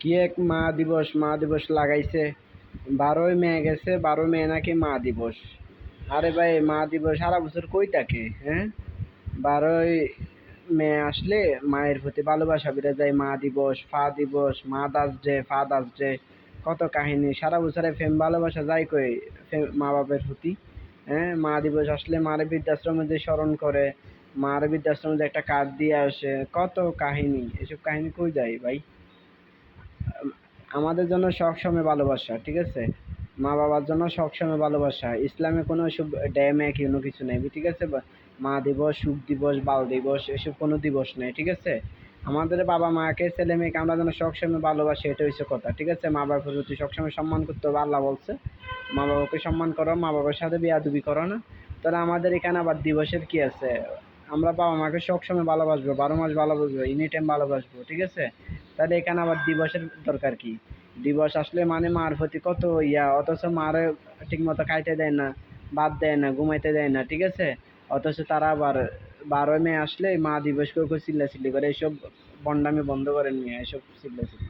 কি এক মা দিবস মা দিবস লাগাইছে। বারোই মে গেছে বারো মে নাকি মা দিবস। আরে ভাই, মা দিবস সারা বছর কই থাকে হ্যাঁ? বারোই মে আসলে মায়ের প্রতি ভালোবাসা বেড়ে যায়। মা দিবস, ফা দিবস মা দাস ডে দাস ডে, কত কাহিনী। সারা বছরে ফেম ভালোবাসা যায় কই মা বাপের প্রতি হ্যাঁ? মা দিবস আসলে মারে বৃদ্ধাশ্রমে যে স্মরণ করে, মার বৃদ্ধাশ্রমে যে একটা কার্ড দিয়ে আসে, কত কাহিনী। এসব কাহিনী কই যায় ভাই? আমাদের জন্য সবসময় ভালোবাসা, ঠিক আছে? মা বাবার জন্য সবসময় ভালোবাসা। ইসলামে কোনো সব ড্যামে কোনো কিছু নেই, ঠিক আছে? মা দিবস, সুখ দিবস, বাল দিবস, এসব কোনো দিবস নেই, ঠিক আছে? আমাদের বাবা মাকে, ছেলে মেয়েকে আমরা যেন সবসময় ভালোবাসি এটা হচ্ছে কথা, ঠিক আছে? মা বাবার প্রতি সবসময় সম্মান করতে হবে, আল্লাহ বলছে মা বাবাকে সম্মান করো মা বাবার সাথে বিয়াদুবি করো না। তাহলে আমাদের এখানে আবার দিবসের কি আছে? আমরা বাবা মাকে সবসময় ভালোবাসবো, বারো মাস ভালোবাসবো, এনি টাইম ভালোবাসবো, ঠিক আছে? তাহলে এখানে আবার দিবসের দরকার কি? দিবস আসলে মানে মার প্রতি কত ইয়া, অথচ মারে ঠিক মতো খাইতে দেয় না, বাদ দেয় না, ঘুমাইতে দেয় না, ঠিক আছে? অথচ তারা আবার বারো মে আসলে মা দিবস করে করে চিল্লাচিল্লি করে এইসব বন্ডামি বন্ধ করেন নিয়ে এসব চিল্লাচিল্লি।